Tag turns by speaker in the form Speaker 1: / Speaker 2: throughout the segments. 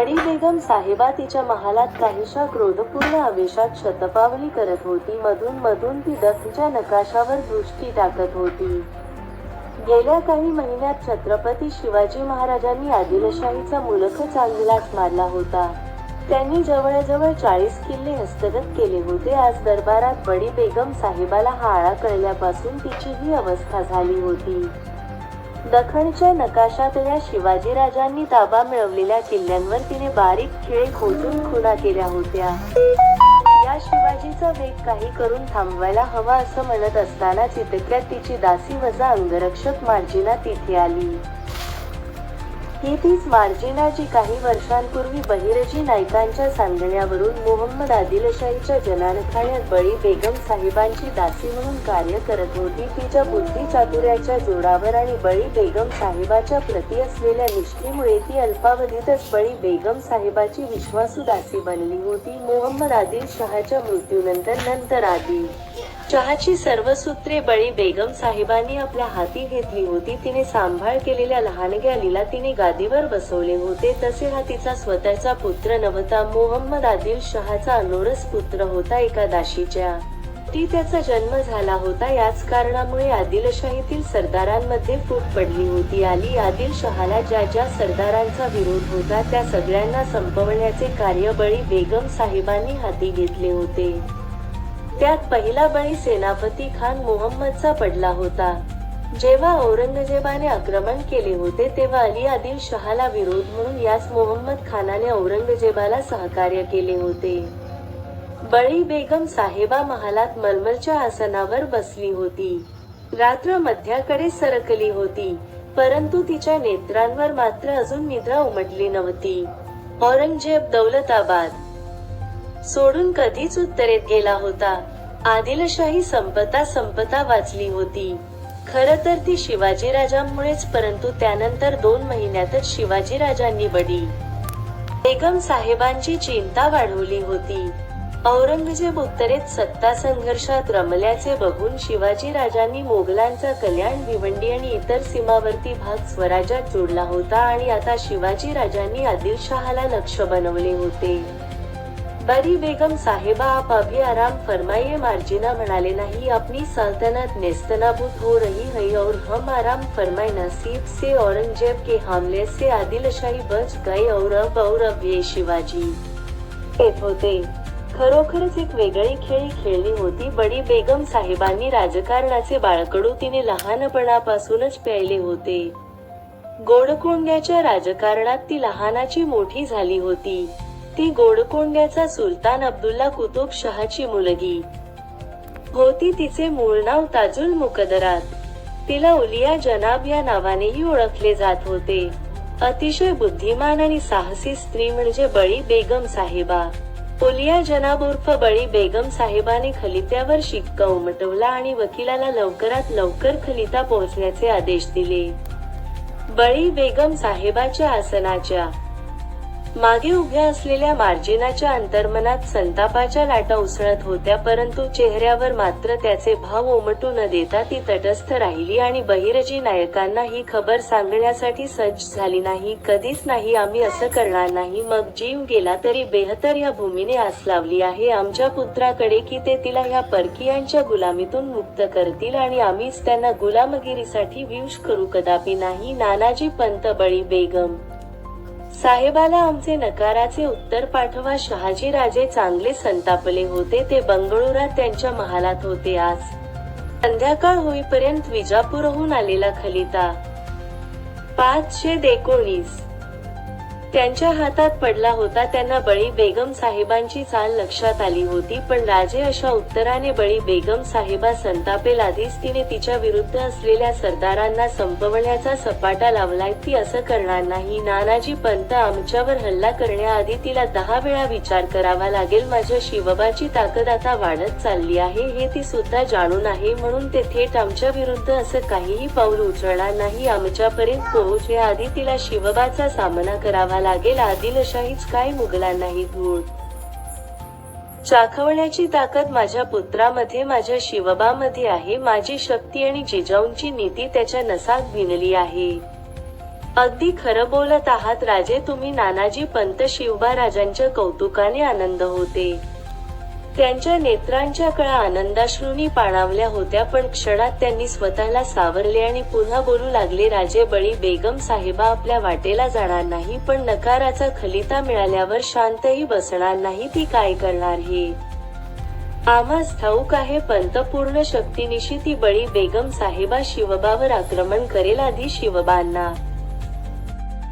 Speaker 1: बडी बेगम साहेबा तिच्या महालात काहीशा क्रोधपूर्ण आवेशात शतपावली करत होती. मधून मधून ती दत्तच्या नकाशावर दृष्टी टाकत होती. गेल्या काही महिन्यात छत्रपती शिवाजी महाराजांनी आदिलशाहीचा मुलख चांगलाच मारला होता. त्यांनी जवळजवळ चाळीस किल्ले हस्तगत केले होते. आज दरबारात बडी बेगम साहेबाला हा आळा कळल्यापासून तिची ही अवस्था झाली होती. दखणच्या नकाशातल्या शिवाजीराजांनी ताबा मिळवलेल्या किल्ल्यांवर तिने बारीक खिळे खोचून खुणा केल्या होत्या. या शिवाजीचा वेग काही करून थांबवायला हवा असं म्हणत असताना चितक्यात तिची दासी वजा अंगरक्षक मार्जिना तिथे आली. ही तीच मार्जिना जी काही वर्षांपूर्वी बहिरजी नायकांच्या सांगण्यावरून मोहम्मद आदिलशाहीच्या जनानखाण्यात बळी बेगम साहेबांची दासी म्हणून कार्य करत होती. तिच्या बुद्धी चातुर्याच्या जोरावर आणि बळी बेगम साहेबाच्या प्रती असलेल्या निष्ठेमुळे ती अल्पावधीतच बळी बेगम साहेबाची विश्वासू दासी बनली होती. मोहम्मद आदिल शहाच्या मृत्यूनंतर नंतर आदिल चहाची सर्व सूत्रे बळी बेगम साहेबांनी आपल्या हाती घेतली होती. तिने सांभाळ केलेल्या लहानग्या लीला तिने गादीवर बसवले होते. तसे हा तिचा स्वतःचा पुत्र नव्हता. मोहम्मद आदिल शहाचा अनोरस पुत्र होता एका दाशीच्या. ती त्याचा जन्म झाला होता. याच कारणामुळे आदिलशाहीतील सरदारांमध्ये फूट पडली होती. आली आदिल शहाला ज्या ज्या सरदारांचा विरोध होता त्या सगळ्यांना संपवण्याचे कार्य बळी बेगम साहेबांनी हाती घेतले होते. त्यात पहिला बळी सेनापती खान मोहम्मदचा पडला होता. जेव्हा औरंगजेबाने आक्रमण केले होते तेव्हा अली आदिल शहाला विरोध म्हणून याच मोहम्मद खानाने औरंगजेबाला सहकार्य केले होते. बळी बेगम साहेबा महालात मलमलच्या आसनावर बसली होती. रात्र मध्याकडे सरकली होती परंतु तिच्या नेत्रांवर मात्र अजून निद्रा उमटली नव्हती. औरंगजेब दौलताबाद सोडून कधीच उत्तरेत गेला होता. आदिलशाही संपता संपता वाचली होती. खर तर ती शिवाजीराजांमुळेच परंतु त्यानंतर दोन महिन्यातच शिवाजीराजांनी बडी बेगम साहेबांची चिंता वाढवली होती. औरंगजेब उत्तरेत सत्ता संघर्षात रमल्याचे बघून शिवाजीराजांनी मोगलांचा कल्याण भिवंडी आणि इतर सीमावर्ती भाग स्वराज्यात जोडला होता आणि आता शिवाजीराजांनी आदिलशहाला लक्ष बनवले होते. बरी बेगम साहेबा आप अभी आराम फरमाइए मार्जिना म्हणाले नाही अपनी सल्तनत नेस्तनाबूत हो रही है और हम आराम फरमाए नसीब से औरंगजेब के हमले से आदिलशाही बच गए और अब और अब ये शिवाजी. येत होते. खरोखरच एक वेगळी खेळी खेळली होती. बडी बेगम साहेबांनी राजकारणाचे बाळकडू तिने लहानपणापासूनच प्यायले होते. गोडकोंड्याच्या राजकारणात ती लहानाची मोठी झाली होती. ती गोडकोंड्याचा सुलतान अब्दुल्ला कुतुब शहाची मुलगी. होती तिचे मूळ नाव ताजुल मुकदरात. तिला उलिया जनाब या नावानेही ओळखले जात होते. अतिशय बुद्धिमान आणि साहसी स्त्री म्हणजे बळी बेगम साहेबा. उलिया जनाब उर्फ बळी बेगम साहेबाने खलित्यावर शिक्का उमटवला आणि वकिलाला लवकरात लवकर खलिता पोहोचण्याचे आदेश दिले. बळी बेगम साहेबाच्या आसनाच्या मागे उभ्या असलेल्या मार्जिनाच्या अंतर्मनात संतापाच्या लाटा उसळत होत्या परंतु चेहऱ्यावर मात्र त्याचे भाव उमटू न देता ती तटस्थ राहिली आणि बहिरजी नायकांना ही खबर सांगण्यासाठी सज्ज झाली नाही कधीच नाही आम्ही असं करणार नाही मग जीव गेला तरी बेहतर या भूमीने आस लावली आहे आमच्या पुत्राकडे की ते तिला ह्या परकीयांच्या गुलामीतून मुक्त करतील आणि आम्हीच त्यांना गुलामगिरीसाठी विवश करू कदापि नाही नानाजी पंत बळी बेगम साहेबाला आमचे नकाराचे उत्तर पाठवा शहाजी राजे चांगले संतापले होते ते बंगळुरात त्यांच्या महालात होते आज. संध्याकाळ होईपर्यंत विजापूरहून आलेला खलिता. पाचशे एकोणीस. त्यांच्या हातात पडला होता त्यांना बळी बेगम साहेबांची चाल लक्षात आली होती पण राजे अशा उत्तराने बळी बेगम साहेबा संतापेल आधीच तिने तिच्या विरुद्ध असलेल्या सरदारांना संपवण्याचा सपाटा लावलाय ती असं करणार नाही. नानाजी पंत आमच्यावर हल्ला करण्याआधी तिला दहा वेळा विचार करावा लागेल माझ्या शिवबाची ताकद आता वाढत चालली आहे हे ती सुद्धा जाणून आहे म्हणून ते थेट आमच्या विरुद्ध असं काहीही पाऊल उचलणार नाही आमच्यापर्यंत पोहोचण्याआधी तिला शिवबाचा सामना करावा लागेल आदिलशाहीच काय मुघलांनाही धूळ. चाखवण्याची ताकद माझ्या पुत्रामध्ये माझ्या शिवबामध्ये आहे. माझी शक्ती आणि जिजाऊंची नीती त्याच्या नसात भिनली आहे. अगदी खरं बोलत आहात राजे तुम्ही नानाजी पंत शिवबा राजांच्या कौतुकाने आनंद होते. त्यांच्या नेत्रांच्या कळा आनंदाश्रूनी पाणावल्या होत्या पण क्षणात त्यांनी स्वतःला सावरले आणि पुन्हा बोलू लागले राजे बळी बेगम साहेबा आपल्या वाटेला जाणार नाही पण नकाराचा खलिता मिळाल्यावर शांतही बसणार नाही ती काय करणार ही? आम्हास ठाऊक आहे पंतपूर्ण शक्तीनिशी ती बळी बेगम साहेबा शिवबावर आक्रमण करेल आधी शिवबांना.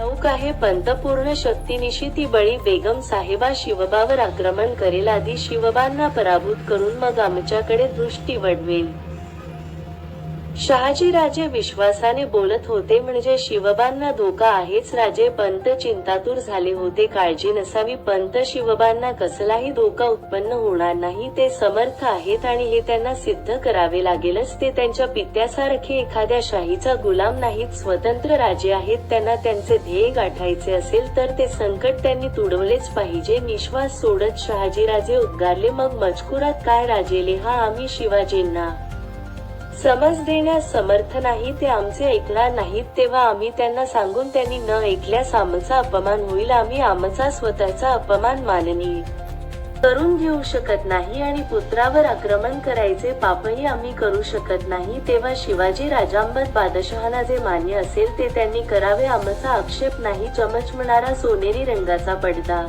Speaker 1: ठाऊक आहे पंतपूर्ण शक्तीनिशी ती बळी बेगम साहेबा शिवबावर आक्रमण करेल आधी शिवबांना पराभूत करून मग आमच्याकडे दृष्टी वडवेल शहाजी राजे विश्वासाने बोलत होते म्हणजे शिवबांना धोका आहेच राजे पंत चिंतातूर झाले होते काळजी नसावी. पंत शिवबांना कसलाही धोका उत्पन्न होणार नाही. ते समर्थ आहेत आणि हे त्यांना सिद्ध करावे लागेलच. ते त्यांच्या पित्यासारखे एखाद्या शाहीचा गुलाम नाहीत. स्वतंत्र राजे आहेत. त्यांना त्यांचे ध्येय गाठायचे असेल तर ते संकट त्यांनी तुडवलेच पाहिजे. निश्वास सोडत शहाजीराजे उद्गारले मग मजकुरात काय राजेले? हा आम्ही शिवाजींना समज देण्यास समर्थ नाही ते आमचे ऐकणार नाहीत तेव्हा आम्ही त्यांना सांगून त्यांनी न ऐकल्यास आमचा अपमान होईल आम्ही आमचा स्वतःचा अपमान माननी करून घेऊ शकत नाही आणि पुत्रावर आक्रमण करायचे पापही आम्ही करू शकत नाही तेव्हा शिवाजी राजांबत बादशहाना जे मान्य असेल ते त्यांनी करावे आमचा आक्षेप नाही चमचमणारा सोनेरी रंगाचा पडदा.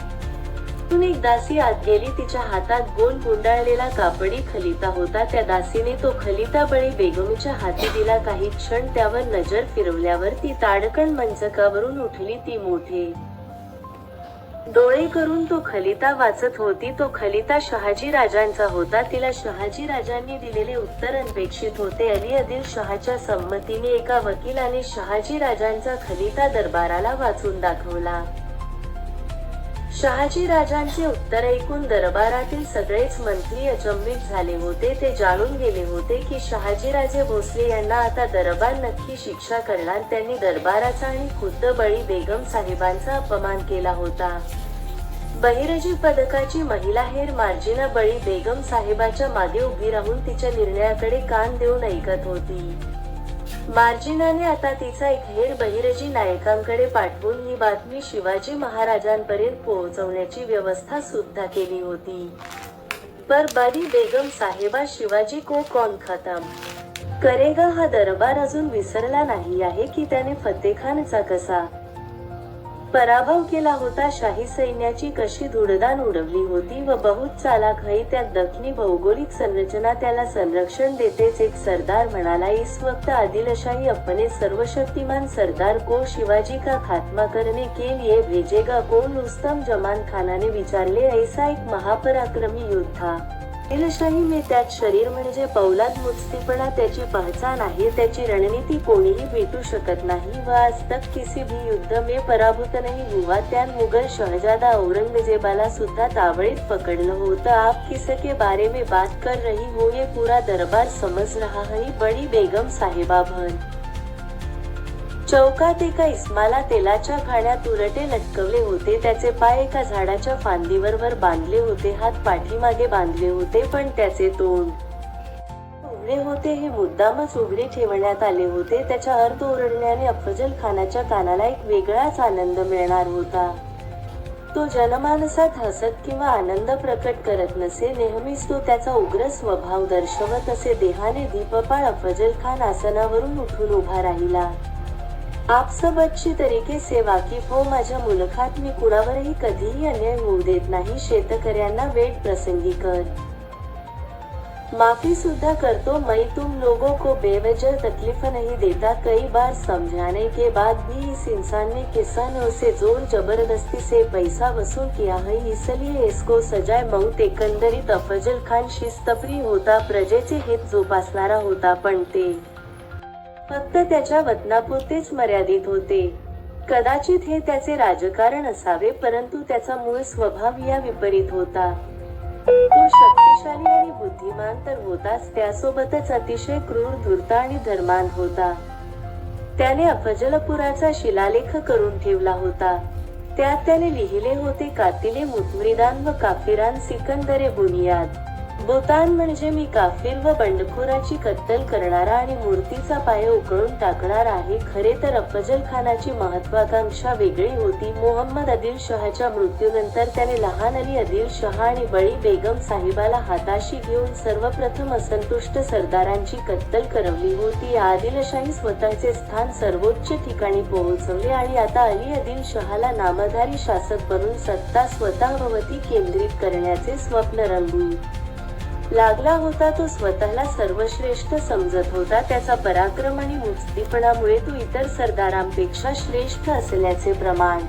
Speaker 1: त्यातून एक दासी आत गेली तिच्या हातात गोल गुंडाळलेला कापडी खलिता होता. त्या दासीने तो खलिता बळी बेगमच्या हाती दिला काही क्षण त्यावर नजर फिरवल्यावर ती ताडकण मंचकावरून उठली ती मोठे. डोळे करून तो खलिता वाचत होती. तो खलिता शहाजी राजांचा होता. तिला शहाजी राजांनी दिलेले उत्तर अनपेक्षित होते. अली आदिल शहाच्या संमतीने एका वकिलाने शहाजी राजांचा खलिता दरबाराला वाचून दाखवला. शहाजी राजांचे उत्तर ऐकून दरबारातील सगळेच मंत्री अचंबित झाले होते. ते जाणून गेले होते की शहाजीराजे भोसले यांना आता दरबार नक्की शिक्षा करणार. त्यांनी दरबाराचा आणि खुद्द बळी बेगम साहेबांचा अपमान केला होता. बहिरजी पदकाची महिला हेर मार्जिना बळी बेगम साहेबाच्या मागे उभी राहून तिच्या निर्णयाकडे कान देऊन ऐकत होती. मार्जिनाने आता तिचा एक हेर बहिरजी नायकांकडे पाठवून ही बातमी शिवाजी महाराजांपर्यंत पोहोचवण्याची व्यवस्था सुद्धा केली होती. पर बारी बेगम साहेबा शिवाजी को कौन खतम? करेगा हा दरबार अजून विसरला नाही आहे की त्याने फतेखानचा कसा? पराभव केला होता शाही सैन्याची कशी धुडदान उडवली होती व बहुत चालाक हई त्यात दखनी भौगोलिक संरचना त्याला संरक्षण देतेच एक सरदार म्हणाला इस वक्त आदिलशाही अपने सर्वशक्तिमान सरदार को शिवाजी का खात्मा करने के लिए भेजेगा कौन रुस्तम जमान खानाने विचारले ऐसा एक महापराक्रमी योद्धा आदिलशाही में त्यात शरीर म्हणजे पौलाद मुचतीपणा त्याची पहचान आहे. त्याची रणनीती कोणीही भेटू शकत नाही. व आज तक किसी भी युद्ध में पराभूत नहीं हुआ. त्या मुघल शहजादा औरंगजेबाला सुद्धा तावडीत पकडलं होतं. आप किसके बारे में बात कर रही हो ये पूरा दरबार समज रहा है बडी बेगम साहेबा भन चौकात एका इस्माला तेलाच्या खाण्यात उरटे लटकवले होते. त्याचे पाय एका झाडाच्या फांदीवर वर बांधले होते. हात पाठीमागे बांधले होते पण त्याचे तोंड उघडे होते. हे मुद्दामच उघडे ठेवण्यात आले होते. त्याच्या अर्थ ओरडण्याने अफजल खानाच्या कानाला एक वेगळाच आनंद मिळणार होता. तो जनमानसात हसत किंवा आनंद प्रकट करत नसे नेहमीच तो त्याचा उग्र स्वभाव दर्शवत असे. देहाने दीपपाळ अफजल खान आसनावरून उठून उभा राहिला. आप सब अच्छी तरीके से वाकिफ हो. माझ्या मुलाखात मी कुणावरही कधीही अन्याय होऊ देत नाही. शेतकऱ्यांना वेट प्रसंगी कर. माफी सुद्धा करतो. मैं तुम लोगों को बेवजह तकलीफ नहीं देता. कई बार समझाने के बाद भी इस इंसान ने किसानों से जोर जबरदस्ती से पैसा वसूल किया है. इसलिए इसको सजाय मौत एकंदरीत अफजल खान शिस्तप्रिय होता. प्रजेचे हित जोपासणारा होता. पण ते फक्त त्याच्या वतनापुरतेच मर्यादित होते. कदाचित हे त्याचे राजकारण असावे परंतु त्याचा मूळ स्वभाव या विपरीत होता. तो शक्तिशाली आणि बुद्धिमान तर होताच त्यासोबतच अतिशय क्रूर धूर्ता आणि धर्मान होता. त्याने अफजलपुराचा शिलालेख करून ठेवला होता. त्यात त्याने लिहिले होते कातिले मुतमृदान व काफिरान सिकंदरे बुनियाद. भूतान म्हणजे मी काफिर व बंडखोराची कत्तल करणारा आणि मूर्तीचा पाय उकळून टाकणार आहे. खरे तर अफजल खानाची महत्वाकांक्षा वेगळी होती. मोहम्मद आदिल शहाच्या मृत्यूनंतर त्याने लहान अली आदिल शहा आणि बळी बेगम साहिबाला हाताशी घेऊन सर्वप्रथम असंतुष्ट सरदारांची कत्तल करवली होती. आदिलशाही स्वतःचे स्थान सर्वोच्च ठिकाणी पोहोचवले आणि आता अली आदिल शहाला नामधारी शासक बनून सत्ता स्वतःभोवती केंद्रित करण्याचे स्वप्न रंगू लागला होता तो स्वतःला सर्वश्रेष्ठ समजत होता. त्याचा पराक्रम आणि मुक्तीपणामुळे तो इतर सरदारांपेक्षा श्रेष्ठ असल्याचे प्रमाण.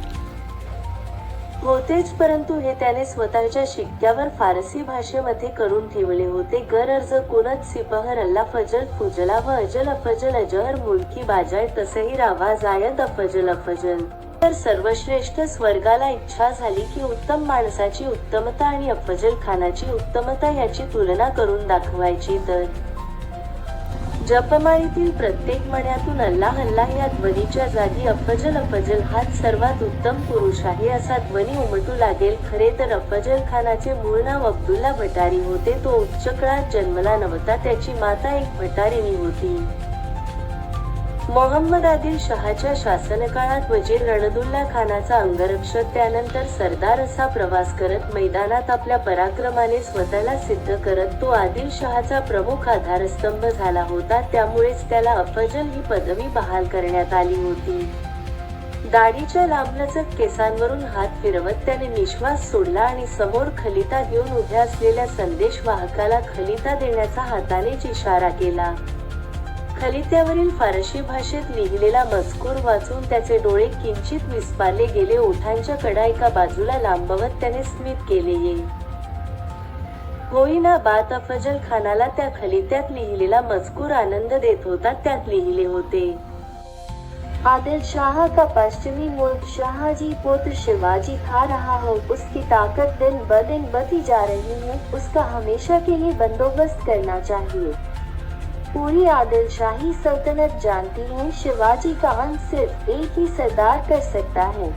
Speaker 1: होतेच परंतु हे त्याने स्वतःच्या शिक्क्यावर फारसी भाषेमध्ये करून ठेवले होते. गर अर्ज कोणत सिपहर अल्ला फजल फुजला व अजल अफजल अजहर मुलकी बाजाय तसही रावा जायद अफजल अफजल. तर सर्वश्रेष्ठ स्वर्गाला इच्छा झाली की उत्तम माणसाची उत्तमता आणि अफजल खानाची उत्तमता याची तुलना करून दाखवायची तर. जपमाळीतील प्रत्येक मण्यातून अल्लाह अल्लाह या ध्वनीच्या जागी अफजल अफजल हाच सर्वात उत्तम पुरुष आहे असा ध्वनी उमटू लागेल. खरे तर अफजल खानाचे मूळ नाव अब्दुल्ला भटारी होते. तो उच्च काळात जन्मला नव्हता. त्याची माता एक भटारिणी होती. मोहम्मद आदिल शहाच्या शासनकाळात वजीर रणदुल्ला खानाचा अंगरक्षक त्यानंतर सरदार असा प्रवास करत मैदानात आपल्या पराक्रमाने स्वतःला सिद्ध करत तो आदिल शहाचा प्रमुख आधारस्तंभ झाला होता. त्यामुळेच त्याला अफजल ही पदवी बहाल करण्यात आली होती. दाढीच्या लांबलचक केसांवरून हात फिरवत त्याने निश्वास सोडला आणि समोर खलिता घेऊन उभ्या असलेल्या संदेश वाहकाला खलिता देण्याचा हातानेच इशारा केला. खलित्यावरील फारशी भाषेत लिहिलेला मजकूर वाचून त्याचे डोळे किंचित विस्पारले गेले. ओठांच्या कडा एका बाजूला लांबवत त्याने स्मित केले. ये. होईना बात अफजल खानाला त्या खलित्यात लिहिलेला मजकूर आनंद देत होता त्यात लिहिले होते.
Speaker 2: आदिल शाह का पश्चिमी मुल्क शाहजी पुत्र शिवाजी खा रहा हो। उसकी ताकत दिन ब दिन बढ़ती जा रही है। उसका हमेशा के लिए बंदोबस्त करना चाहिए। पूरी आदिल शाही सल्तनत जानती है, शिवाजी का अंत सिर्फ़ एक ही सरदार कर सकता है।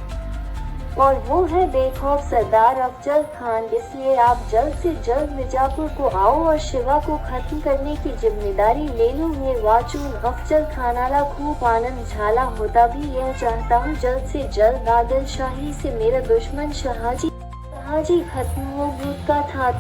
Speaker 2: और वो है बेखौफ सरदार अफजल खान, इसलिए आप जल्द से जल्द मिर्जापुर को आओ और शिवा को खत्म करने की ज़िम्मेदारी ले लो। ये वाचून अफजल खानाला खूब आनंद झाला होता भी यह चाहता हूँ। जल्द से जल्द आदिल शाही से मेरा दुश्मन शहाजी शहाजी खत्म हो भूत का था